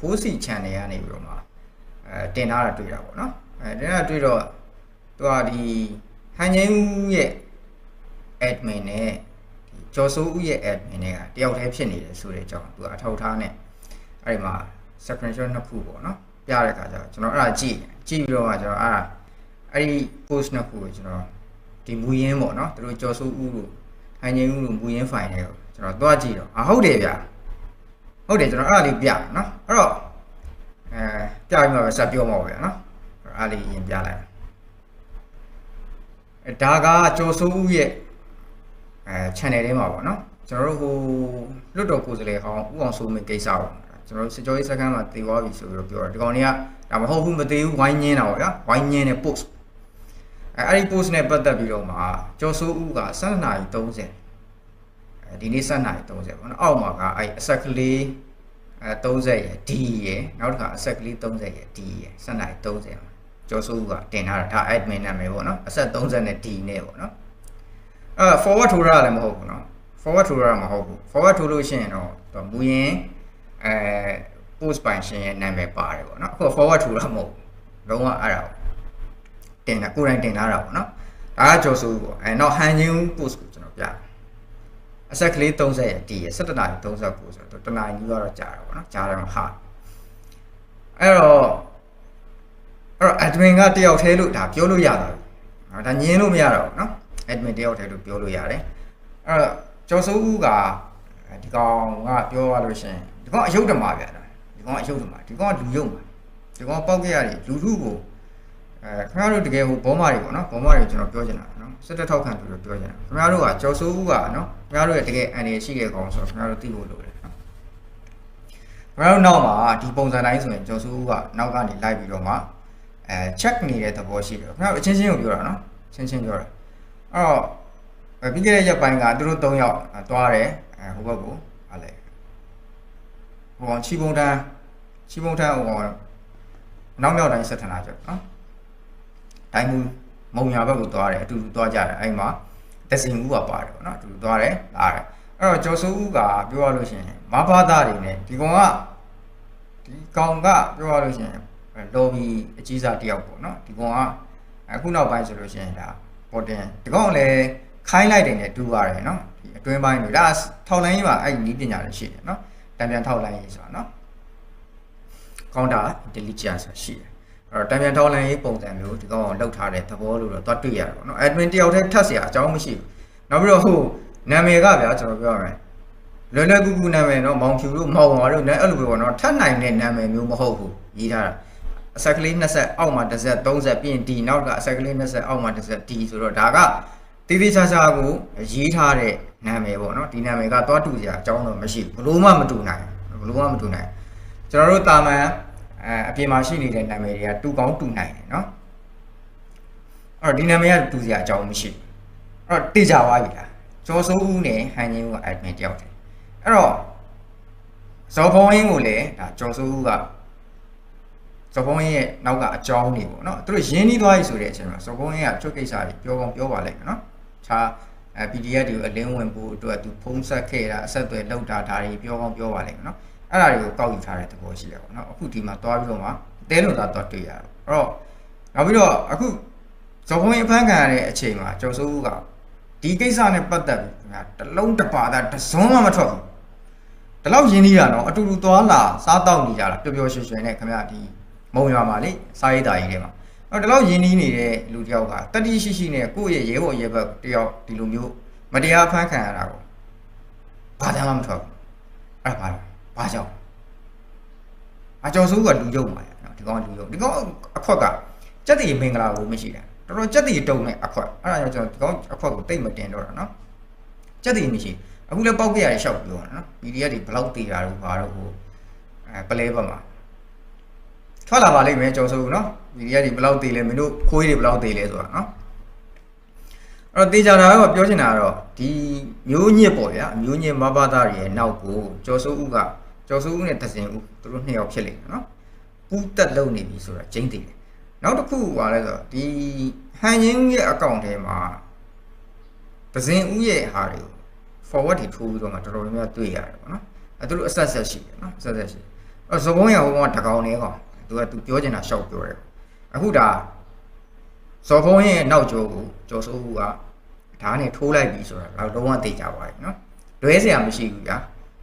ဖိုးစီ channel ကနေပြီးတော့မှအဲတင်ထားတာတွေ့တာပေါ့နော်အဲတင်ထားတာတွေ့တော့သူကဒီဟန်ငိမ့်ဦးရဲ့ admin နဲ့ဒီကျော်စိုးဦးရဲ့ admin နဲ့ကတယောက်တည်းဖြစ်နေတယ်ဆိုတဲ့အကြောင်းသူကအထောက်ထားနဲ့အဲ့ဒီမှာ screenshot နှစ်ခုပေါ့နော်ပြတဲ့အခါကျတော့ကျွန်တော်အဲ့ဒါကြည့်တယ်ကြည့်ပြီးတော့မှကျွန်တော်အဲ့ဒါအဲ့ဒီ post နှစ်ခုကိုကျွန်တော်ဒီမူရင်းပေါ့နော်သူတို့ကျော်စိုးဦးလို့ဟန်ငိမ့်ဦးလို့မူရင်း file တွေကိုကျွန်တော်သွားကြည့်တော့အာဟုတ်တယ်ဗျာ ဟုတ်တယ်ကျွန်တော်အဲ့ဒါလေးပြတယ်နော်အဲ့တော့အဲပြပြီးမှပဲဆက်ပြောမှာပါဗျာနော်အဲ့ဒါလေးရင်ပြလိုက်အဲဒါကကျော်စိုးဦးရဲ့အဲ channel ထဲမှာပေါ့နော်ကျွန်တော်တို့ဟိုလွတ်တော်ကိုယ်စားလှယ်ဟောင်းဦးအောင်စိုးမင်းကိစ္စပေါ့ကျွန်တော်တို့စစ်ကြောရေးစခန်းမှာတည်သွားပြီဆိုပြီးတော့ပြောတယ်ဒီကောင်တွေကဒါမဟုတ်ဘူးမတည်ဘူးဝိုင်းညင်းတာပေါ့ဗျာဝိုင်းညင်းတဲ့ post အဲအဲ့ဒီ post နဲ့ပတ်သက်ပြီးတော့မှကျော်စိုးဦးက7နာရီ30အဲ ဒီနေ့7နာရီ30ပေါ့နော်အောက်မှာကအဲ့အဆက်ကလေးအဲ30ရယ် D ရယ်နောက်တစ်ခါအဆက်ကလေး30ရယ် D ရယ်7နာရီ30မှာကျော်စိုးကတင်ထားတာဒါ admin နာမည်ပေါ့နော်အဆက်30နဲ့ D နဲ့ပေါ့နော်အဲ forward ထိုးရလည်းမဟုတ်ဘူးနော် forward ထိုးရမဟုတ်ဘူး forward ထိုးလို့ရှိရင်တော့သူမူရင်အဲ post ပိုင်ရှင်ရဲ့နာမည်ပါတယ်ပေါ့နော်အခု forward ထိုးရမဟုတ်ဘူးလုံးဝအဲ့ဒါတင်တာကိုယ်တိုင်တင်ထားတာပေါ့နော်ဒါကကျော်စိုးပေါ့အဲနောက် hand new post ကိုကျွန်တော်ပြ အဆက်ကလေး30ရတီးရ17နာရီ39ဆိုတော့တနာရီကြီးတော့ကြာတယ်ပေါ့နော်ကြာတယ်မှာဟာအဲ့တော့အဲ့တော့ admin ကတယောက်တည်းလို့ဒါပြောလို့ရတာပဲဒါညင်းလို့မရတော့ဘူးနော် admin တယောက်တည်းလို့ပြောလို့ရတယ်အဲ့တော့ကျော်စိုးဦးကဒီကောင်ကပြောရလို့ရှင်ဒီကောင်အယုတ်တမာဗျာဒီကောင်အယုတ်တမာဒီကောင်ကလူယုတ်မာဒီကောင်ပေါက်ကြရတယ်လူလူကိုအဲခင်ဗျားတို့တကယ်ဟိုဘောမတွေပေါ့နော်ဘောမတွေကျွန်တော်ပြောချင်တာ စစ်တပ်ထောက်ခံသူတို့ပြောချင်တာခင်ဗျားတို့ကကျော်စိုးဦးကနော်ခင်ဗျားတို့ရဲ့တကယ်အန်ရရှိတဲ့ကောင်ဆိုတော့ခင်ဗျားတို့သိဖို့လိုတယ်နော်ခင်ဗျားတို့နောက်မှာဒီပုံစံတိုင်းဆိုရင်ကျော်စိုးဦးကနောက်ကနေလိုက်ပြီးတော့မှအဲ check နေတဲ့သဘောရှိတယ်ခင်ဗျားအချင်းချင်းကိုပြောတာနော်ချင်းချင်းပြောတာအဲ့တော့အဲပြီးခဲ့တဲ့ရက်ပိုင်းကသူတို့၃ယောက်အဲသွားတယ်အဲဟိုဘက်ကိုဟာလေဟိုကောင်ချီပုံတန်းချီပုံတန်းဟိုကောင်နောက်မြောက်တိုင်းဆက်ထနာကြနော်တိုင်းမူ မုံညာဘက်ကိုသွားတယ်အတူတူသွားကြတယ်အဲ့မှာတစင်ဦးကပါတယ်ပေါ့နော်အတူတူသွားတယ်လာတယ်အဲ့တော့ကျော်စိုးဦးကပြောရလို့ရှိရင်မဘာသားတွေနဲ့ဒီကောင်ကဒီကောင်ကပြောရလို့ရှိရင်လော်ဘီအကြီးစားတယောက်ပေါ့နော်ဒီကောင်ကအခုနောက်ပိုင်းဆိုလို့ရှိရင်ဒါပေါ်တင်ဒီကောင်လည်းခိုင်းလိုက်တယ်နဲ့တူရတယ်နော်ဒီအတွင်းပိုင်းတွေဒါထောက်လိုင်းကြီးပါအဲ့ဒီနီးပညာတွေရှိတယ်နော်တံပြန်ထောက်လိုင်းကြီးဆိုတာနော်ကောင်တာ intelligence ဆိုတာရှိတယ် အဲ့တော့တံပြန်ထောက်လိုင်းကြီးပုံစံမျိုးဒီကောင်ကလောက်ထားတဲ့သဘောလို့တော့တွတ်တွေ့ရတယ်ပေါ့နော် admin တယောက်တည်းထပ်เสียအကြောင်းမရှိဘူးနောက်ပြီးတော့ဟိုနာမည်ကဗျာကျွန်တော်ပြောရမယ်လွယ်လွယ်ကူကူနာမည်နော်မောင်ဖြူလို့မောင်ပါလို့နဲ့အဲ့လိုပဲပေါ့နော်ထပ်နိုင်တဲ့နာမည်မျိုးမဟုတ်ဘူးရေးထားတာ အဆက်ကလေး20အောက်မှာတစ်ဆက်30ပြီးရင် D နောက်ကအဆက်ကလေး20အောက်မှာတစ်ဆက် D ဆိုတော့ဒါကတိတိကျကျကိုရေးထားတဲ့နာမည်ပေါ့နော်ဒီနာမည်ကသွားတူစရာအကြောင်းတော့မရှိဘူးဘလို့မှမတူနိုင်ဘလို့မှမတူနိုင်ကျွန်တော်တို့တာမန် အဲအပြင်မှာရှိနေတဲ့နာမည်တွေကတူကောင်းတူနိုင်တယ်နော်အဲ့တော့ဒီနာမည်ကတူစရာအကြောင်းမရှိဘူးအဲ့တော့တိကျသွားပြီလားကျော်စိုးဦးနဲ့ဟန်ချင်းဦးက admin တယောက်တည်းအဲ့တော့ဇော်ဖုံးအင်းကိုလည်းဒါကျော်စိုးဦးကဇော်ကုန်းရဲ့နောက်ကအကြောင်းတွေပေါ့နော်သူတို့ရင်းနှီးသွားပြီဆိုတဲ့အချိန်မှာဇော်ကုန်းရဲ့ချုပ်ကိစ္စတွေပြောကောင်းပြောပါလိမ့်မယ်နော်ခြားအဲ PDF တွေကိုအလင်းဝင်ဖို့အတွက်သူဖုံးဆက်ခဲ့တာအဆက်အသွယ်လောက်တာဒါတွေပြောကောင်းပြောပါလိမ့်မယ်နော် အဲ့ဒါတွေကိုကောက်ယူထားတဲ့သဘောရှိတယ်ပေါ့နော်အခုဒီမှာသွားပြီးတော့မှတဲလို့သာသွားတွေ့ရတော့အဲ့တော့နောက်ပြီးတော့အခုဇော်ကုန်းရဲ့ဖန်ခံရတဲ့အချိန်မှာကျော်စိုးဦးကဒီကိစ္စနဲ့ပတ်သက်ပြီးခင်ဗျာတလုံးတစ်ပါသားတစ်စုံမှမထွက်ဘူးဒီလောက်ရင်းနှီးတာနော်အတူတူသွားလာစားတောက်နေကြတာပျော်ပျော်ရွှင်ရွှင်နဲ့ခင်ဗျာဒီမုံရွာမှာလေစားရိတ်တာကြီးထဲမှာအဲ့တော့ဒီလောက်ယဉ်နီးနေတဲ့လူတယောက်ကတတိရှိရှိနဲ့ကိုယ့်ရဲ့ရဲဘော်ရဲဘက်တယောက်ဒီလိုမျိုးမတရားဖမ်းခံရတာကိုဘာသာမှမထွက်ဘူးအဲ့ဒါဘာလဲ ဘာကြောင့်အကျော်စိုးကလူယုံပါရနော်ဒီကောင်ကလူယုံဒီကောင်အခွက်ကစက်တီမင်္ဂလာကိုမရှိတာတော်တော်စက်တီတုံနဲ့အခွက်အဲ့ဒါကြောင့်ကျွန်တော်ဒီကောင်အခွက်ကိုတိတ်မတင်တော့တာနော်စက်တီမရှိအခုလည်းပောက်ကြရရှောက်ပြောတာနော် PDF တွေဘလောက်တည်တာတော့ဘာတော့ဟိုအဲပလဲဘက်မှာထွက်လာပါလိမ့်မယ်ကျော်စိုးနော်ဒီရက်ဒီဘယ်လောက်သေးလဲမင်းတို့ခွေးတွေဘယ်လောက်သေးလဲဆိုတာနော်အဲ့တော့တေချာတာကတော့ပြောချင်တာကတော့ဒီမျိုးညစ်ပေါ့ဗျာမျိုးညစ်မဘာသားတွေရဲ့နောက်ကိုကျော်စိုးဦးက ကျော်စိုးဦးနဲ့တစင်ဦးသူတို့နှစ်ယောက်ဖြစ်လိမ့်မယ်နော်ပူးတက်လုံနေပြီဆိုတာကျင်းသေးတယ်နောက်တစ်ခုကလည်းဆိုတော့ဒီဟန်ရင်ရဲ့အကောင့်ထဲမှာတစင်ဦးရဲ့ဟာတွေကို forward တွေထိုးပြီးတော့မှတော်တော်များများတွေ့ရတယ်ပေါ့နော်အဲသူတို့အဆက်ဆက်ရှိတယ်နော်အဆက်ဆက်ရှိတယ် အဲ့တော့ဇကုံးရဟိုကောင်ကတကောင်နေကောင်သူကသူပြောချင်တာရှောက်ပြောတယ်အခုဒါဇော်ဖုံးရဲ့နောက်ကျောကိုကျော်စိုးဦးကဓာတ်နဲ့ထိုးလိုက်ပြီဆိုတာတော့လုံးဝသိကြပါပြီနော်လွဲเสียမရှိဘူးဗျာ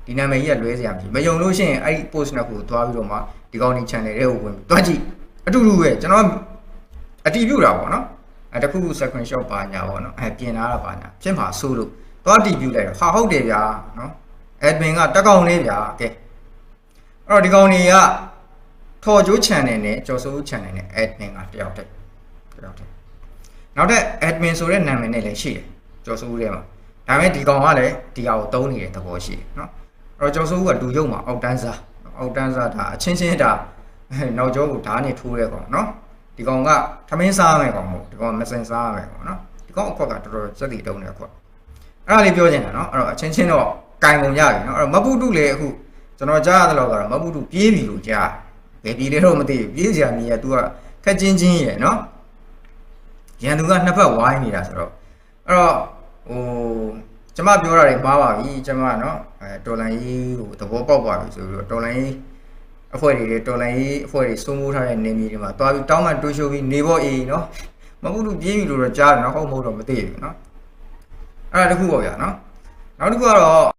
ဒီနာမည်ကြီးကလွဲစရာမရှိမယုံလို့ရှိရင်အဲ့ဒီ post နှစ်ခုကိုသွားပြီးတော့မှဒီကောင်ဒီ channel တွေကိုဝင်ပြီးသွားကြည့်အတူတူပဲကျွန်တော်အတီးပြူတာပေါ့နော်အဲတခုခု screenshot ပါညာပေါ့နော်အဲပြင်လာတာပါညာဖြစ်မှာဆိုလို့သွားတီးပြူလိုက်တော့ဟာဟုတ်တယ်ဗျာနော် admin ကတက်ကောင်လေးဗျာကဲအဲ့တော့ဒီကောင်တွေကထော်ကျိုး channel နဲ့ကျော်စိုး channel နဲ့ admin ကတယောက်တည်းတယောက်တည်းနောက်ထပ် admin ဆိုတဲ့နာမည်နဲ့လည်းရှိတယ်ကျော်စိုးရဲမှာဒါပေမဲ့ဒီကောင်ကလည်းဒီဟာကိုတုံးနေတဲ့သဘောရှိတယ်နော် တော့ကျောက်စိုးကဒူရုပ်မှာအောက်တန်းစားအောက်တန်းစားဒါအချင်းချင်းဒါနောက်ကျောကိုဓာတ်နဲ့ထိုးရဲကောင်နော်ဒီကောင်ကထမင်းစားရမယ်ကောင်မဟုတ်ဒီကောင်မစင်စားရမယ်ကောင်နော်ဒီကောင်အခွက်ကတော်တော်စက်တီတုံးတယ်အခွက်အဲ့ဒါလေးပြောချင်တာနော်အဲ့တော့အချင်းချင်းတော့ကင်ပုံရပြီနော်အဲ့တော့မပုတုလည်းအခုကျွန်တော်ကြားရတဲ့လောက်ကတော့မပုတုပြေးပြီလို့ကြားဘယ်ပြေးလဲတော့မသိဘူးပြေးစရာမီးက तू ကခက်ချင်းချင်းရယ်နော်ရန်သူကနှစ်ဖက်ဝိုင်းနေတာဆိုတော့အဲ့တော့ဟို ကျမပြောတာတွေပါပါပြီကျမနော်အဲတော်လန်ကြီးကိုသဘောပေါက်ပါပြီဆိုပြီးတော့တော်လန်ကြီးအဖွဲ့တွေတော်လန်ကြီးအဖွဲ့တွေစိုးမိုးထားတဲ့နေမျိုးတွေမှာသွားပြီးတောင်းမှတိုးရှိုးပြီးနေဖို့အေးနော်မမှုလို့ပြေးပြီလို့တော့ကြားတယ်နော်ဟုတ်မဟုတ်တော့မသိဘူးနော်အဲ့ဒါတခုပေါ့ဗျာနော်နောက်တစ်ခုကတော့